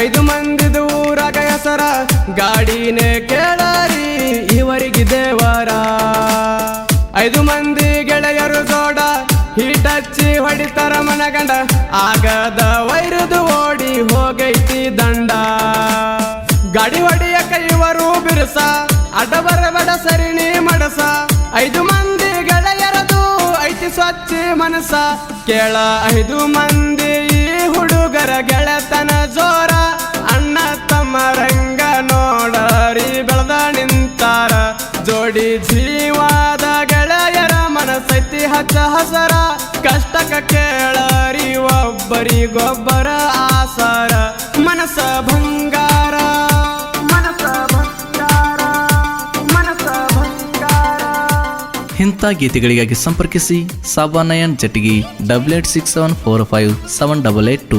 ಐದು ಮಂದಿ ಊರಾಗ ಹೆಸರ, ಗಾಡಿನೇ ಕೇಳಾರಿ, ಇವರಿಗೆ ದೇವರ. ಐದು ಮಂದಿ ಗೆಳೆಯರು ಜೋಡ, ಹೀಟಚ್ಚಿ ಹೊಡಿತಾರ ಮನಗಂಡ, ಆಗದ ವೈರುದು ಓಡಿ ಹೋಗೈತಿ ದಂಡ. ಗಾಡಿ ಹೊಡಿಯಕ ಇವರು ಬಿರುಸ, ಅಡಬರ ಬಡ ಸರಿಣಿ ಮಡಸ, ಐದು ಮಂದಿ ಸ್ವಚ್ಛ ಮನಸ ಕೇಳ ಐದು ಮಂದಿ ಈ ಹುಡುಗರ ಗೆಳೆತನ ಜೋರ. ಅಣ್ಣ ತಮ್ಮ ರಂಗ ನೋಡರಿ ಬೆಳೆದ ನಿಂತಾರ. ಜೋಡಿ ಜೀವಾದ ಗೆಳೆಯರ ಮನಸೈತಿ ಹಚ್ಚ ಹಸರ. ಕಷ್ಟಕ ಕೇಳರಿ ಒಬ್ಬರಿಗೊಬ್ಬರ ಇಂಥ ಗೀತೆಗಳಿಗಾಗಿ ಸಂಪರ್ಕಿಸಿ ಸಾಬಾನಯನ್ ಜಟ್ಗಿ double eight six seven four five seven double eight two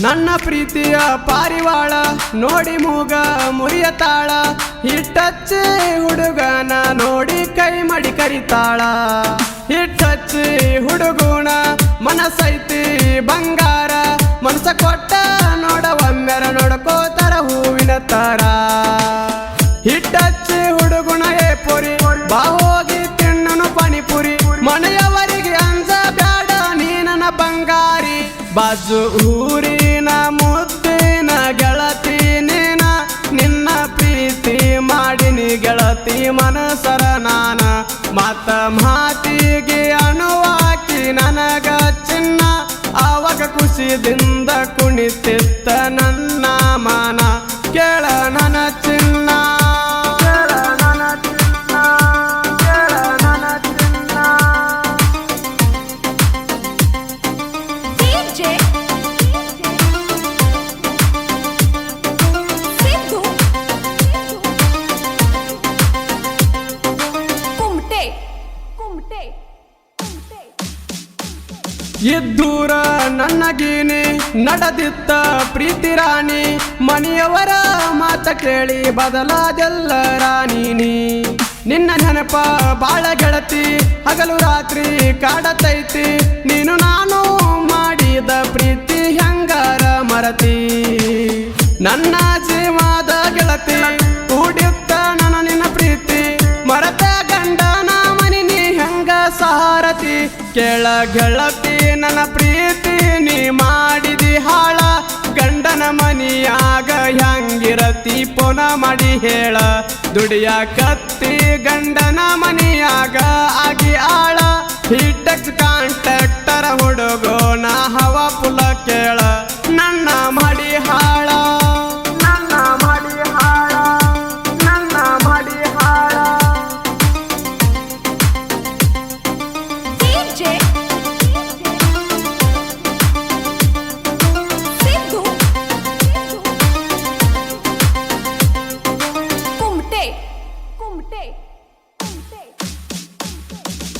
ನನ್ನ ಪ್ರೀತಿಯ ಪಾರಿವಾಳ ನೋಡಿ ಮೂಗ ಮುರಿಯ ತಾಳ ಹಿಟ್ಟಚ್ಚೆ ಹುಡುಗನ ನೋಡಿ ಕೈ ಮಡಿ ಕರಿತಾಳ. ಹಿಟ್ಟಚ್ಚಿ ಹುಡುಗುಣ ಮನಸೈತಿ ಬಂಗಾರ. ಮನಸ ಕೊಟ್ಟ ನೋಡ, ಒಮ್ಮೆರ ನೋಡ್ಕೋತಾರ ಹೂವಿನ ತರ. ಹಿಟ್ಟಚ್ಚಿ ಹುಡುಗುಣ ಏ ಪುರಿ, ಬಾ ಹೋಗಿ ತಿನ್ನನು ಪಣಿಪುರಿ ಮನೆಯವರಿಗೆ ಅಂಜ ಬ್ಯಾಡ, ನೀನನ ಬಂಗಾರಿ. ಬಾಜು ಊರಿನ ಮುದ್ದಿನ ಗೆಳತಿ ನೀನ, ನಿನ್ನ ಪ್ರೀತಿ ಮಾಡಿನಿ ಗೆಳತಿ ಮನಸರ ನಾನ. ಮಾತ ಮಾತಿಗೆ ಖುಷಿದಿಂದ ಕುಣಿತಿತ್ತ ಇದ್ದೂರ ನನ್ನಗೀನಿ, ನಡೆದಿತ್ತ ಪ್ರೀತಿ ರಾಣಿ ಮನೆಯವರ ಮಾತ ಕೇಳಿ ಬದಲಾದೆಲ್ಲ ರಾಣಿನಿ. ನಿನ್ನ ನೆನಪ ಬಾಳ ಗೆಳತಿ, ಹಗಲು ರಾತ್ರಿ ಕಾಡತೈತಿ. ನೀನು ನಾನು ಮಾಡಿದ ಪ್ರೀತಿ ಹೆಂಗಾರ ಮರತಿ. ನನ್ನ ಜೀವದ ಗೆಳತಿ ಕೂಡಿತ್ತ ನನ್ನ ನಿನ್ನ ಪ್ರೀತಿ, ಮರತ ಸಹಾರತಿ ಕೆಳ ಗೆಳತಿ, ನನ್ನ ಪ್ರೀತಿ, ನೀ ಮಾಡಿದಿ ಹಾಳ. ಗಂಡನ ಮನಿಯಾಗ ಹೆಂಗಿರತಿ ಪುನ ಮಾಡಿ ಹೇಳ. ದುಡಿಯ ಕತ್ತಿ ಗಂಡನ ಮನಿಯಾಗ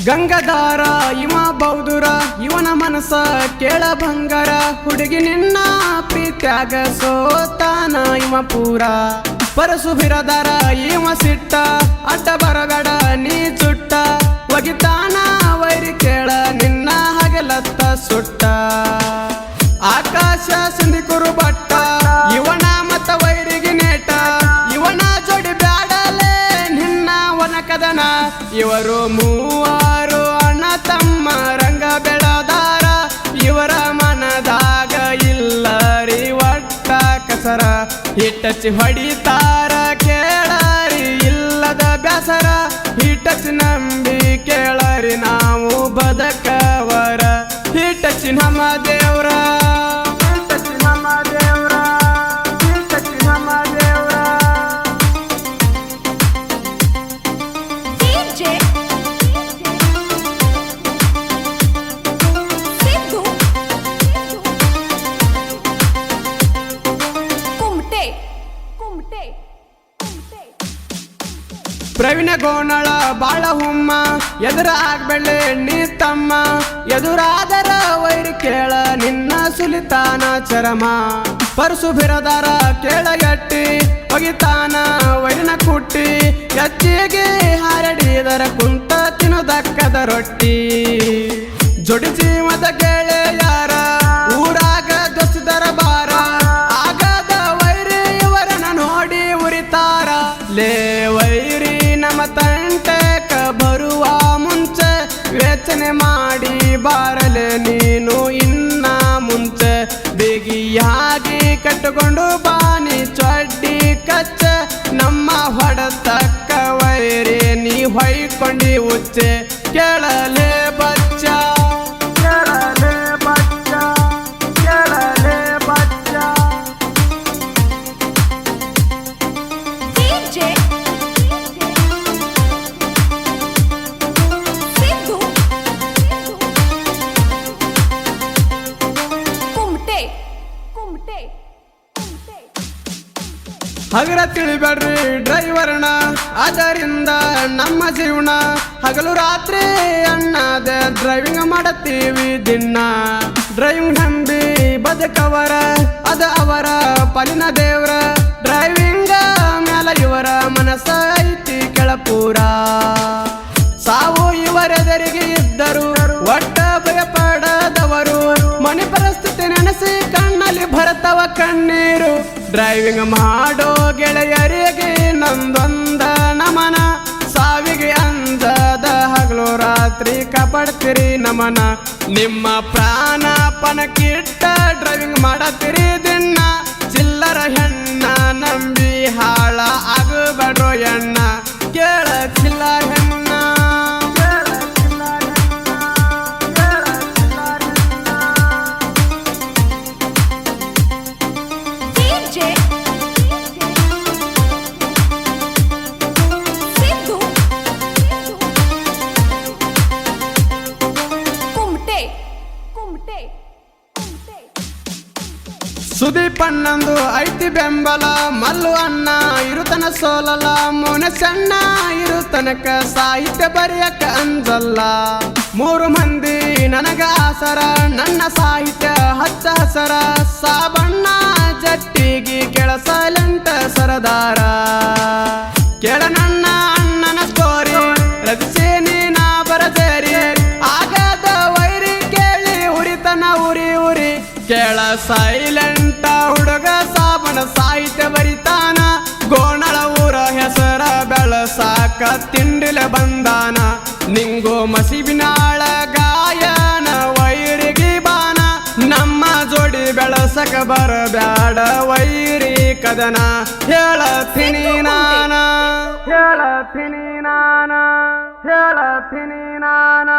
ಗಂಗಧಾರ, ಇವ ಬೌದುರ, ಇವನ ಮನಸ ಕೇಳ ಬಂಗಾರ. ಹುಡುಗಿ ನಿನ್ನ ಪ್ರೀತ್ಯಾಗ ಸೋತಾನ ಇಮ ಪೂರ. ಪರಸು ಬಿರದಾರ ಇವ ಸಿಟ್ಟ, ಅಡ್ಡ ಬರಗಡ ನೀ ಚುಟ್ಟ. ಒಗಿತಾನ ವೈರಿ ಕೇಳ, ನಿನ್ನ ಹಗಲತ್ತ ಸುಟ್ಟ. ಆಕಾಶ ಸಿಂಧಿಕುರು ಬಟ್ಟ ಇವನ ಮತ ವೈರಿಗೆ ನೇಟ. ಇವನ ಜೋಡಿ ಬ್ಯಾಡಲೇ, ನಿನ್ನ ಒನಕದನ. ಇವರು ಹಿಟ್ಟಚ್ಚಿ ಹೊಡಿತಾರ ಕೇಳಾರಿ ಇಲ್ಲದ ಬ್ಯಾಸರ. ಹಿಟ್ಟಚ್ಚಿ ನಂಬಿ ಕೇಳರಿ ನಾವು ಬದಕವರ. ಹಿಟ್ಟಚ್ಚಿ ನಮ್ಮ ದೇವ್ರ ಪ್ರವೀಣ ಗೋಣಳ ಬಾಳ ಹುಮ್ಮ ಎದುರ ನೀ ತಮ್ಮ. ಎದುರಾದರ ವೈರಿ ಕೇಳ ನಿನ್ನ ಸುಲಿತಾನ ಚರಮ. ಪರಸು ಬಿರದಾರ ಕೇಳ ಎಟ್ಟಿ, ಒಗಿತಾನ ವೈರಿನ ಕುಟ್ಟಿ. ಗಚ್ಚಿಗೆ ಹಾರಡಿದರ ಕುಂತ ತಿನ್ನುದಕ್ಕದ ರೊಟ್ಟಿ. ಜೋಡಿ ಜೀವದ ಯಾರ ಊರಾಗ ದೊಸಿದರ ಬಾರ ಬಾರಲೆ ನೀನು ಇನ್ನ ಮುಂಚೆ ಬಿಗಿಯಾಗಿ ಕಟ್ಟಿಕೊಂಡು ಬಾನಿ ಚಡ್ಡಿ ಕಚ್ಚ. ನಮ್ಮ ಹೊಡೆತಕ್ಕ ವೈರಿ ನೀ ಹೊಯ್ಕೊಂಡಿ ಉಚ್ಚೆ. ಹಗರ ತಿಳಿಬೇಡ್ರಿ ಡ್ರೈವರ್ನ. ಅದರಿಂದ ನಮ್ಮ ಜೀವನ ಹಗಲು ರಾತ್ರಿ ಅಣ್ಣದ ಡ್ರೈವಿಂಗ್ ಮಾಡತ್ತೀವಿ ದಿನ. ಡ್ರೈವಿಂಗ್ ನಂಬಿ ಬದುಕವರ, ಅದ ಅವರ ಪಲಿನ ದೇವ್ರ. ಡ್ರೈವಿಂಗ್ ಮೇಲೆ ಇವರ ಮನಸ್ಸ ಡ್ರೈವಿಂಗ್ ಮಾಡೋ ಗೆಳೆಯರಿಗೆ ನಂದೊಂದ ನಮನ. ಸಾವಿಗೆ ಅಂದದ ಹಗಲು ರಾತ್ರಿ ಕಾಪಾಡ್ತೀರಿ ನಮನ. ನಿಮ್ಮ ಪ್ರಾಣ ಪಣಕ್ಕಿಟ್ಟ ಡ್ರೈವಿಂಗ್ ಮಾಡತ್ತೀರಿ ದಿನ್ನ ಚಿಲ್ಲರ ಹೆಣ್ಣ ನಂಬಿ ಹಾಳ ಆಗಬೇಡ್ರೋ ಎಣ್ಣ. ಸುದೀಪ್ ಅಣ್ಣಂದು ಐತಿ ಬೆಂಬಲ, ಮಲ್ಲು ಅಣ್ಣ ಇರುತನ ಸೋಲಲ, ಮೋನ ಸಣ್ಣ ಇರುತನಕ ಸಾಹಿತ್ಯ ಬರೆಯಕ ಅಂಜಲ್ಲ. ಮೂರು ಮಂದಿ ನನಗ ಆಸರ, ನನ್ನ ಸಾಹಿತ್ಯ ಹಚ್ಚ ಹಸರ, ಸಾಬಣ್ಣ ಜಟ್ಟಿಗಿ ಕೆಳ ಸೈಲೆಂಟ ಸರದಾರ. ಕೆಳ ನನ್ನ ಅಣ್ಣನ ಸ್ಟೋರಿ ರವಿಸೇನಿ ನಾ ಬರದೇರಿ ಆಗದ ವೈರಿ ಕೇಳಿ ಉರಿತನ ಉರಿ ಉರಿ, ಕೆಳ ಸೈಲೆಂಟ ಬೆಳಸಾಕ ತಿಂಡಿಲ ಬಂದಾನ. ನಿಂಗೋ ಮಸಿಬಿನಾಳ ಗಾಯನ ವೈರಿಗೆ ಬಾನ. ನಮ್ಮ ಜೋಡಿ ಬೆಳಸಕ ಬರಬ್ಯಾಡ ವೈರಿ ಕದನ. ಹೇಳತೀನಿ ನಾನ. ಹೇಳತೀನಿ ನಾನ. ಹೇಳತೀನಿ ನಾನ.